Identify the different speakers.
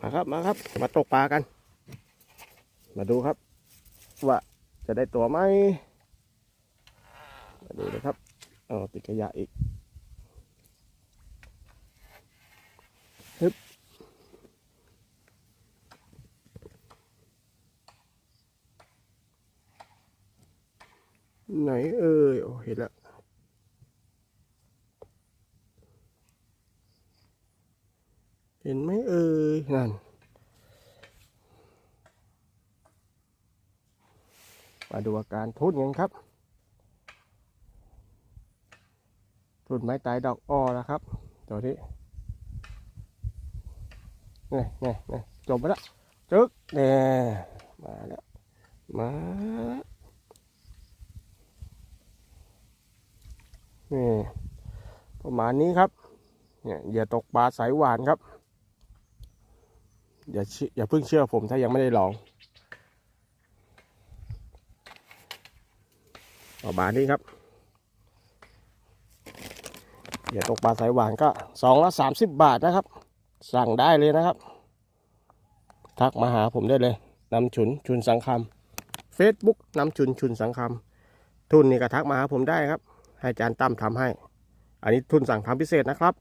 Speaker 1: มาครับมาครับ มาตกปลากัน มาดูครับ ว่าจะได้ตัวไหมมาดูนะครับอ๋อติดขยะอีกฮึบไหนเอ่ยโอ้เห็นแล้ว เห็นไหมเอ่ยนั่น มาดูอาการทุ่นกันครับทุ่นไม้ตายดอกอ้อแล้วครับตัวนี้นี่นี่นี่จบไปแล้วจึ๊กเนี่ยมาแล้ว มานี่ประมาณนี้ครับ เนี่ยอย่าตกปลาสายหวานครับ อย่าเชื่อย่าเพิ่งเชื่อผมถ้ายังไม่ได้ลองประมานี้ครับอย่าตกปลาสายหวานก็สองละสามสิบบาทนะครับ สั่งได้เลยนะครับ ทักมาหาผมได้เลยนำฉุนชุนสังคำ Facebook นำฉุนชุนสังคำทุนนี่ก็ทักมาหาผมได้ครับ ให้อาจารย์ตั้มทำให้ อันนี้ทุนสั่งทำพิเศษนะครับ